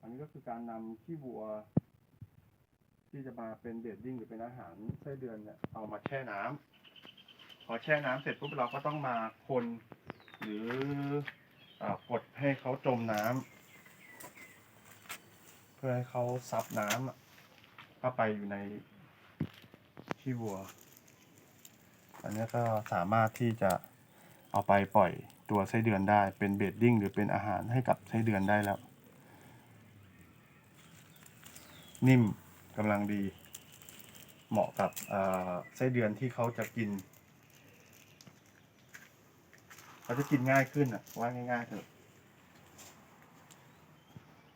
อันนี้ก็คือการนำขี้วัว ที่จะมาเป็นเบดดิ้งหรือเป็นอาหารไส้เดือนเนี่ยเอามาแช่น้ำพอแช่น้ำเสร็จปุ๊บเราก็ต้องมาคนหรือกดให้เขาจมน้ำเพื่อให้เขาซับน้ำอะเข้าไปอยู่ในขี้วัว อันนี้ก็สามารถที่จะเอาไปปล่อยตัวไส้เดือนได้เป็นเบดดิ้งหรือเป็นอาหารให้กับไส้เดือนได้แล้ว นิ่มกำลังดี เหมาะกับเอ่อไส้เดือนที่เขาจะกินเขาจะกินง่ายขึ้นอะว่าง่ายๆเถอะ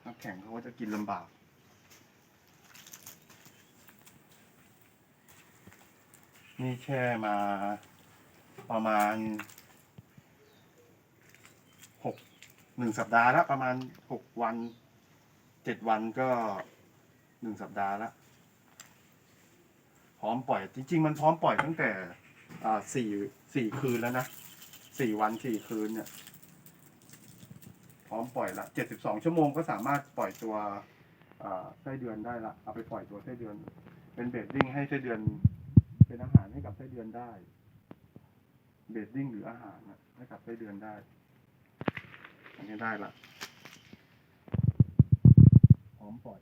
น้ำแข็งเขาก็จะกินลำบากนี่แช่มาประมาณหกหนึ่งสัปดาห์แล้วประมาณหกวันเจ็ดวันก็ หนึ่งสัปดาห์ล้วพร้อมปล่อย จริง ๆ มันพร้อมปล่อยตั้งแต่อ่าสี่สี่คืนแล้วนะสี่วันสี่คืนเนี่ย พร้อมปล่อยละเจ็ดสิบสองชั่วโมงก็สามารถปล่อยตัวอ่าไส้เดือนได้ละเอาไปปล่อยตัวไส้เดือน เป็นเบดดิ้งให้ไส้เดือน เป็นอาหารให้กับไส้เดือนได้เบดดิ้งหรืออาหารให้กับไส้เดือนได้ อันนี้ได้ละพร้อมปล่อย